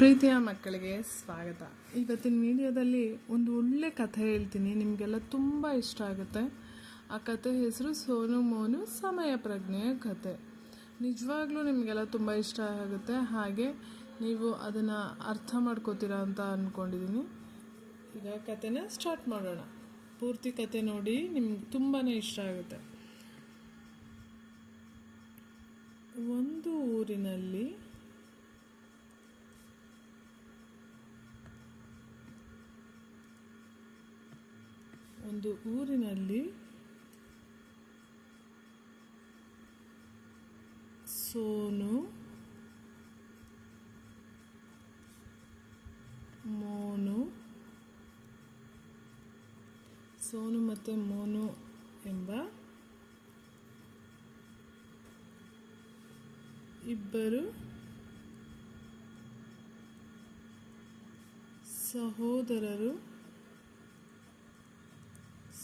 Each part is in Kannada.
ಪ್ರೀತಿಯ ಮಕ್ಕಳಿಗೆ ಸ್ವಾಗತ. ಇವತ್ತಿನ ವಿಡಿಯೋದಲ್ಲಿ ಒಂದು ಒಳ್ಳೆ ಕಥೆ ಹೇಳ್ತೀನಿ. ನಿಮಗೆಲ್ಲ ತುಂಬ ಇಷ್ಟ ಆಗುತ್ತೆ. ಆ ಕಥೆ ಹೆಸರು ಸೋನು ಮೋನು ಸಮಯ ಪ್ರಜ್ಞೆಯ ಕಥೆ. ನಿಜವಾಗ್ಲೂ ನಿಮಗೆಲ್ಲ ತುಂಬ ಇಷ್ಟ ಆಗುತ್ತೆ. ಹಾಗೆ ನೀವು ಅದನ್ನು ಅರ್ಥ ಮಾಡ್ಕೋತೀರಾ ಅಂತ ಅಂದ್ಕೊಂಡಿದ್ದೀನಿ ಈಗ ಕಥೆನ ಸ್ಟಾರ್ಟ್ ಮಾಡೋಣ. ಪೂರ್ತಿ ಕತೆ ನೋಡಿ ನಿಮ್ಗೆ ತುಂಬಾ ಇಷ್ಟ ಆಗುತ್ತೆ. ಒಂದು ಊರಿನಲ್ಲಿ ಒಂದು ಊರಿನಲ್ಲಿ ಸೋನು ಮೋನು ಸೋನು ಮತ್ತು ಮೋನು ಎಂಬ ಇಬ್ಬರು ಸಹೋದರರು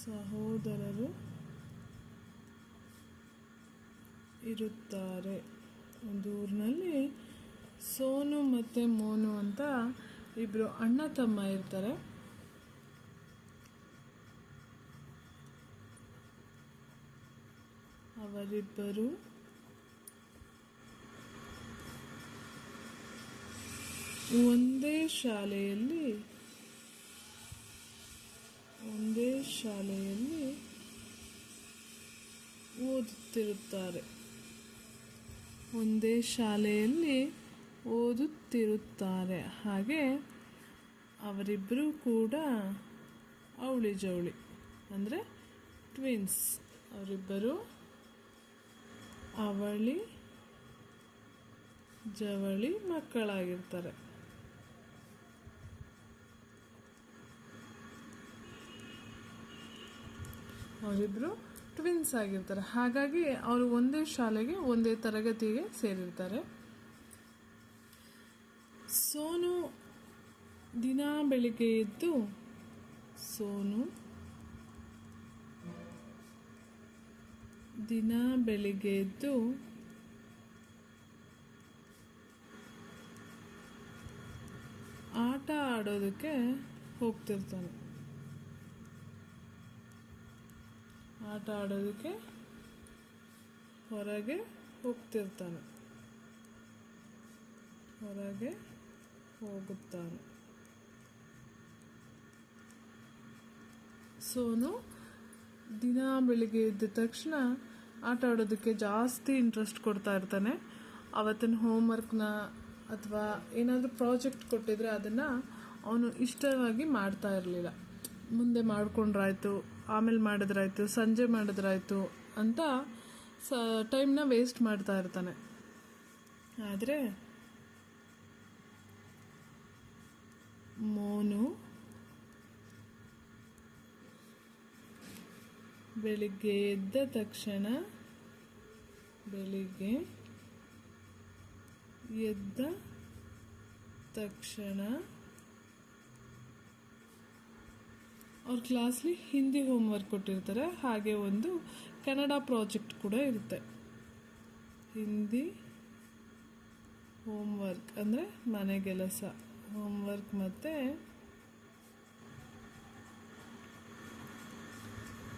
ಸಹೋದರರು ಇರುತ್ತಾರೆ. ಒಂದು ಊರಿನಲ್ಲಿ ಸೋನು ಮತ್ತು ಮೋನು ಅಂತ ಇಬ್ಬರು ಅಣ್ಣ ತಮ್ಮ ಇರ್ತಾರೆ. ಅವರಿಬ್ಬರು ಒಂದೇ ಶಾಲೆಯಲ್ಲಿ ಶಾಲೆಯಲ್ಲಿ ಓದುತ್ತಿರುತ್ತಾರೆ. ಒಂದೇ ಶಾಲೆಯಲ್ಲಿ ಓದುತ್ತಿರುತ್ತಾರೆ. ಹಾಗೆ ಅವರಿಬ್ಬರು ಕೂಡ ಅವಳಿ ಜವಳಿ, ಅಂದರೆ ಟ್ವಿನ್ಸ್ ಅವರಿಬ್ಬರು ಅವಳಿ ಜವಳಿ ಮಕ್ಕಳಾಗಿರ್ತಾರೆ. ಅವರಿಬ್ಬರು ಟ್ವಿನ್ಸ್ ಆಗಿರ್ತಾರೆ. ಹಾಗಾಗಿ ಅವರು ಒಂದೇ ಶಾಲೆಗೆ ಒಂದೇ ತರಗತಿಗೆ ಸೇರಿರ್ತಾರೆ. ಸೋನು ದಿನ ಬೆಳಿಗ್ಗೆ ಎದ್ದು ಸೋನು ದಿನ ಬೆಳಿಗ್ಗೆ ಎದ್ದು ಆಟ ಆಡೋದಕ್ಕೆ ಹೋಗ್ತಿರ್ತಾನೆ. ಆಟ ಆಡೋದಕ್ಕೆ ಹೊರಗೆ ಹೋಗ್ತಿರ್ತಾನೆ. ಹೊರಗೆ ಹೋಗುತ್ತಾನೆ. ಸೋನು ದಿನ ಬೆಳಿಗ್ಗೆ ಎದ್ದ ತಕ್ಷಣ ಆಟ ಆಡೋದಕ್ಕೆ ಜಾಸ್ತಿ ಇಂಟ್ರೆಸ್ಟ್ ಕೊಡ್ತಾ ಇರ್ತಾನೆ. ಅವತ್ತಿನ ಹೋಮ್ವರ್ಕ್ನ ಅಥವಾ ಏನಾದರೂ ಪ್ರಾಜೆಕ್ಟ್ ಕೊಟ್ಟಿದ್ರೆ ಅದನ್ನು ಅವನು ಇಷ್ಟವಾಗಿ ಮಾಡ್ತಾ ಇರಲಿಲ್ಲ. ಮುಂದೆ ಮಾಡ್ಕೊಂಡ್ರಾಯ್ತು. ಆಮೇಲೆ ಮಾಡಿದ್ರಾಯ್ತು, ಸಂಜೆ ಮಾಡಿದ್ರಾಯ್ತು ಅಂತ ಸ, ಟೈಮ್ನ ವೇಸ್ಟ್ ಮಾಡ್ತಾ ಇರ್ತಾನೆ. ಆದರೆ ಮೋನು ಬೆಳಿಗ್ಗೆ ಎದ್ದ ತಕ್ಷಣ, ಬೆಳಿಗ್ಗೆ ಎದ್ದ ತಕ್ಷಣ ಅವ್ರ ಕ್ಲಾಸ್ಲಿ ಹಿಂದಿ ಹೋಮ್ವರ್ಕ್ ಕೊಟ್ಟಿರ್ತಾರೆ. ಹಾಗೆ ಒಂದು ಕನ್ನಡ ಪ್ರಾಜೆಕ್ಟ್ ಕೂಡ ಇರುತ್ತೆ. ಹಿಂದಿ ಹೋಮ್ವರ್ಕ್ ಅಂದರೆ ಮನೆಗೆಲಸ ಹೋಮ್ವರ್ಕ್ ಮತ್ತು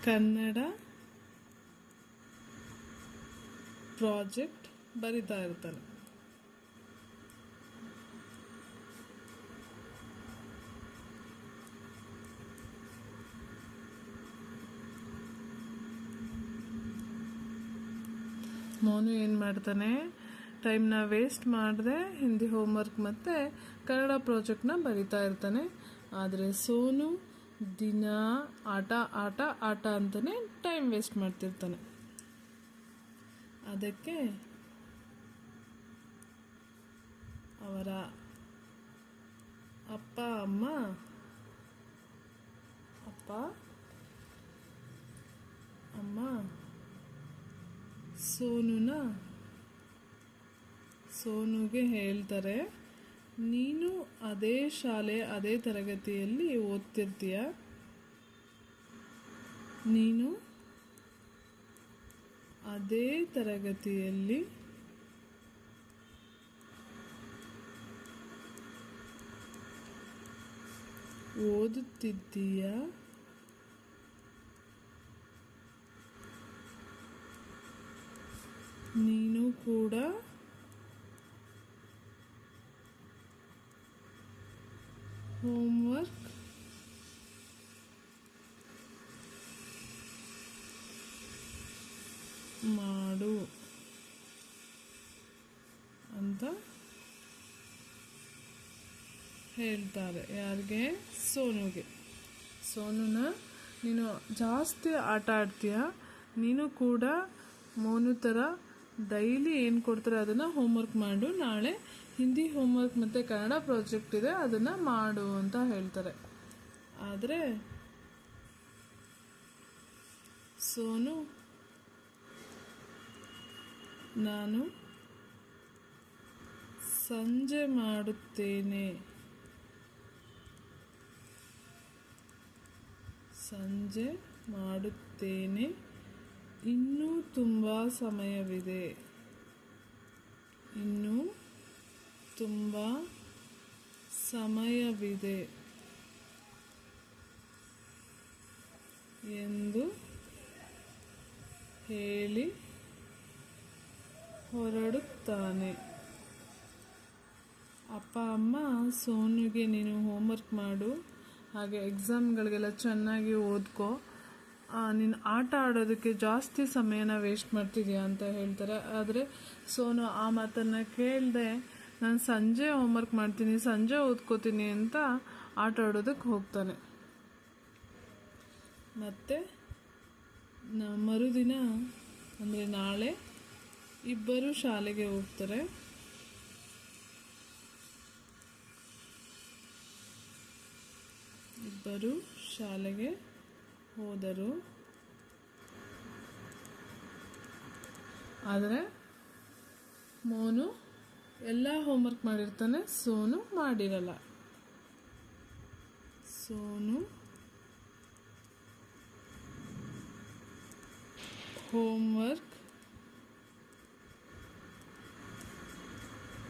ಕನ್ನಡ ಪ್ರಾಜೆಕ್ಟ್ ಬರಿತಾ ಇರ್ತಾನೆ ಮೋನು ಏನು ಮಾಡ್ತಾನೆ? ಟೈಮ್ನ ವೇಸ್ಟ್ ಮಾಡಿದೆ, ಹಿಂದಿ ಹೋಮ್ವರ್ಕ್ ಮತ್ತು ಕನ್ನಡ ಪ್ರಾಜೆಕ್ಟ್ನ ಬರಿತಾ ಇರ್ತಾನೆ. ಆದರೆ ಸೋನು ದಿನ ಆಟ ಆಟ ಆಟ ಅಂತಲೇ ಟೈಮ್ ವೇಸ್ಟ್ ಮಾಡ್ತಿರ್ತಾನೆ. ಅದಕ್ಕೆ ಅವರ ಅಪ್ಪ, ಅಮ್ಮ ಅಪ್ಪ, ಅಮ್ಮ ಸೋನುನ? ಸೋನುಗೆ ಹೇಳ್ತಾರೆ ನೀನು ಅದೇ ಶಾಲೆ ಅದೇ ತರಗತಿಯಲ್ಲಿ ಓದ್ತಿರ್ತೀಯ? ನೀನು ಅದೇ ತರಗತಿಯಲ್ಲಿ ಓದುತ್ತಿದ್ದೀಯಾ ನೀನು ಕೂಡ ಹೋಮ್ವರ್ಕ್ ಮಾಡು ಅಂತ ಹೇಳ್ತಾರೆ. ಯಾರಿಗೆ? ಸೋನುಗೆ. ಸೋನುನ, ನೀನು ಜಾಸ್ತಿ ಆಟ ಆಡ್ತೀಯ? ನೀನು ಕೂಡ ಮೋನು ಥರ ಡೈಲಿ ಏನು ಕೊಡ್ತಾರೆ ಅದನ್ನು ಹೋಮ್ವರ್ಕ್ ಮಾಡು. ನಾಳೆ ಹಿಂದಿ ಹೋಮ್ವರ್ಕ್ ಮತ್ತು ಕನ್ನಡ ಪ್ರಾಜೆಕ್ಟ್ ಇದೆ, ಅದನ್ನು ಮಾಡು ಅಂತ ಹೇಳ್ತಾರೆ. ಆದರೆ ಸೋನು, ನಾನು ಸಂಜೆ ಮಾಡುತ್ತೇನೆ. ಸಂಜೆ ಮಾಡುತ್ತೇನೆ. ಇನ್ನೂ ತುಂಬ ಸಮಯವಿದೆ. ಇನ್ನೂ ತುಂಬ ಸಮಯವಿದೆ ಎಂದು ಹೇಳಿ ಹೊರಡುತ್ತಾನೆ. ಅಪ್ಪ, ಅಮ್ಮ, ಸೋನುಗೆ ನೀನು ಹೋಮ್ವರ್ಕ್ ಮಾಡು, ಹಾಗೆ ಎಕ್ಸಾಮ್ಗಳಿಗೆಲ್ಲ ಚೆನ್ನಾಗಿ ಓದ್ಕೋ. ನೀನು ಆಟ ಆಡೋದಕ್ಕೆ ಜಾಸ್ತಿ ಸಮಯನ ವೇಸ್ಟ್ ಮಾಡ್ತಿದ್ಯಾ ಅಂತ ಹೇಳ್ತಾರೆ. ಆದರೆ ಸೋನು ಆ ಮಾತನ್ನು ಕೇಳದೆ ನಾನು ಸಂಜೆ ಹೋಮ್ವರ್ಕ್ ಮಾಡ್ತೀನಿ, ಸಂಜೆ ಓದ್ಕೋತೀನಿ ಅಂತ ಆಟ ಆಡೋದಕ್ಕೆ ಹೋಗ್ತಾನೆ. ಮತ್ತು ಮರುದಿನ ಅಂದರೆ ನಾಳೆ ಇಬ್ಬರು ಶಾಲೆಗೆ ಹೋಗ್ತಾರೆ. ಇಬ್ಬರು ಶಾಲೆಗೆ ಹೋದರು. ಆದರೆ ಮೋನು ಎಲ್ಲ ಹೋಮ್ವರ್ಕ್ ಮಾಡಿರ್ತಾನೆ, ಸೋನು ಮಾಡಿರಲ್ಲ. ಸೋನು ಹೋಮ್ವರ್ಕ್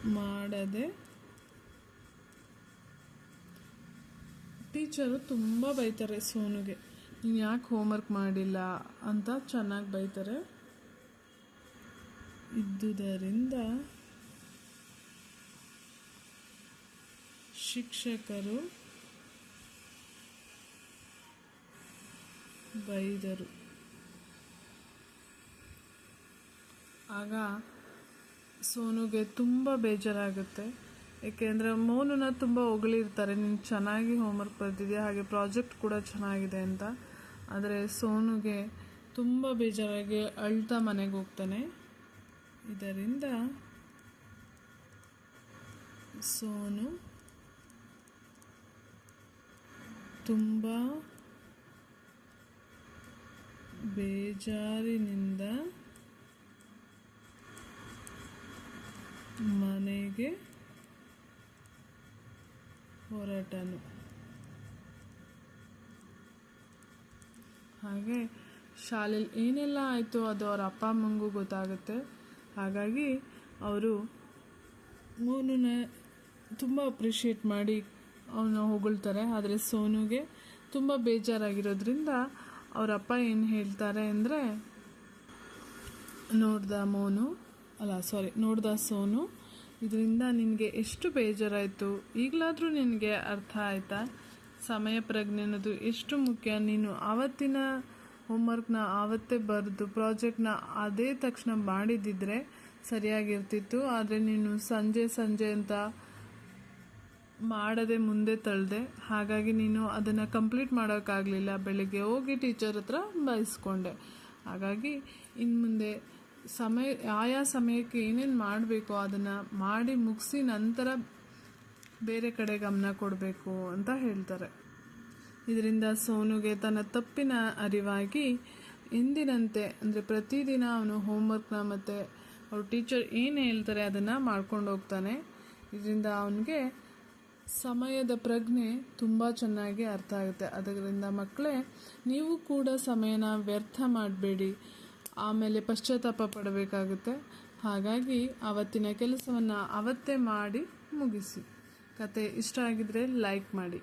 ಮಾಡದೆ ಟೀಚರು ತುಂಬ ಬೈತಾರೆ ಸೋನುಗೆ. ನೀನು ಯಾಕೆ ಹೋಮ್ವರ್ಕ್ ಮಾಡಿಲ್ಲ ಅಂತ ಚೆನ್ನಾಗಿ ಬೈತಾರೆ. ಇದ್ದುದರಿಂದ ಶಿಕ್ಷಕರು ಬೈದರು. ಆಗ ಸೋನುಗೆ ತುಂಬ ಬೇಜಾರಾಗುತ್ತೆ. ಏಕೆಂದರೆ ಮೌನನ ತುಂಬ ಹೊಗಳಿರ್ತಾರೆ. ನೀನು ಚೆನ್ನಾಗಿ ಹೋಮ್ವರ್ಕ್ ಬರ್ತಿದ್ಯಾ ಹಾಗೆ ಪ್ರಾಜೆಕ್ಟ್ ಕೂಡ ಚೆನ್ನಾಗಿದೆ ಅಂತ. ಆದರೆ ಸೋನುಗೆ ತುಂಬ ಬೇಜಾರಾಗಿ ಅಳ್ತಾ ಮನೆಗೆ ಹೋಗ್ತಾನೆ. ಇದರಿಂದ ಸೋನು ತುಂಬ ಬೇಜಾರಿನಿಂದ ಮನೆಗೆ ಹೊರಟನು. ಹಾಗೆ ಶಾಲೆಯಲ್ಲಿ ಏನೆಲ್ಲ ಆಯಿತು ಅದು ಅವ್ರ ಅಪ್ಪ ಅಮ್ಮಂಗೂ ಗೊತ್ತಾಗುತ್ತೆ. ಹಾಗಾಗಿ ಅವರು ಮೋನುನ ತುಂಬ ಅಪ್ರಿಷಿಯೇಟ್ ಮಾಡಿ ಅವನ ಹೊಗಳ್ತಾರೆ. ಆದರೆ ಸೋನುಗೆ ತುಂಬ ಬೇಜಾರಾಗಿರೋದ್ರಿಂದ ಅವ್ರ ಅಪ್ಪ ಏನು ಹೇಳ್ತಾರೆ ಅಂದರೆ, ನೋಡ್ದ ಮೋನು, ಅಲ್ಲ ಸಾರಿ ನೋಡ್ದ ಸೋನು, ಇದರಿಂದ ನಿನಗೆ ಎಷ್ಟು ಬೇಜಾರಾಯಿತು? ಈಗಲಾದರೂ ನಿನಗೆ ಅರ್ಥ ಆಯ್ತಾ? ಸಮಯ ಪ್ರಜ್ಞೆ ಅನ್ನೋದು ಎಷ್ಟು ಮುಖ್ಯ? ನೀನು ಆವತ್ತಿನ ಹೋಮ್ವರ್ಕ್ನ ಆವತ್ತೇ ಬರೆದು ಪ್ರಾಜೆಕ್ಟ್ನ ಅದೇ ತಕ್ಷಣ ಮಾಡಿದ್ದಿದ್ರೆ ಸರಿಯಾಗಿರ್ತಿತ್ತು. ಆದರೆ ನೀನು ಸಂಜೆ ಸಂಜೆ ಅಂತ ಮಾಡದೆ ಮುಂದೆ ತಳ್ದೆ. ಹಾಗಾಗಿ ನೀನು ಅದನ್ನು ಕಂಪ್ಲೀಟ್ ಮಾಡೋಕ್ಕಾಗಲಿಲ್ಲ. ಬೆಳಗ್ಗೆ ಹೋಗಿ ಟೀಚರ್ ಹತ್ರ ಬಯಸ್ಕೊಂಡೆ ಹಾಗಾಗಿ ಇನ್ನು ಮುಂದೆ ಸಮಯ, ಆಯಾ ಸಮಯಕ್ಕೆ ಏನೇನು ಮಾಡಬೇಕೋ ಅದನ್ನು ಮಾಡಿ ಮುಗಿಸಿ ನಂತರ ಬೇರೆ ಕಡೆ ಗಮನ ಕೊಡಬೇಕು ಅಂತ ಹೇಳ್ತಾರೆ. ಇದರಿಂದ ಸೋನುಗೆ ತನ್ನ ತಪ್ಪಿನ ಅರಿವಾಗಿ ಎಂದಿನಂತೆ, ಅಂದರೆ ಪ್ರತಿದಿನ ಅವನು ಹೋಮ್ವರ್ಕ್ನ ಮತ್ತು ಅವ್ರ ಟೀಚರ್ ಏನು ಹೇಳ್ತಾರೆ ಅದನ್ನು ಮಾಡ್ಕೊಂಡು ಹೋಗ್ತಾನೆ. ಇದರಿಂದ ಅವನಿಗೆ ಸಮಯದ ಪ್ರಜ್ಞೆ ತುಂಬ ಚೆನ್ನಾಗಿ ಅರ್ಥ ಆಗುತ್ತೆ. ಅದರಿಂದ ಮಕ್ಕಳೇ, ನೀವು ಕೂಡ ಸಮಯನ ವ್ಯರ್ಥ ಮಾಡಬೇಡಿ. ಆಮೇಲೆ ಪಶ್ಚಾತ್ತಾಪ ಪಡಬೇಕಾಗುತ್ತೆ. ಹಾಗಾಗಿ ಅವತ್ತಿನ ಕೆಲಸವನ್ನು ಅವತ್ತೇ ಮಾಡಿ ಮುಗಿಸಿ. ಕತೆ ಇಷ್ಟ ಆಗಿದ್ರೆ ಲೈಕ್ ಮಾಡಿ.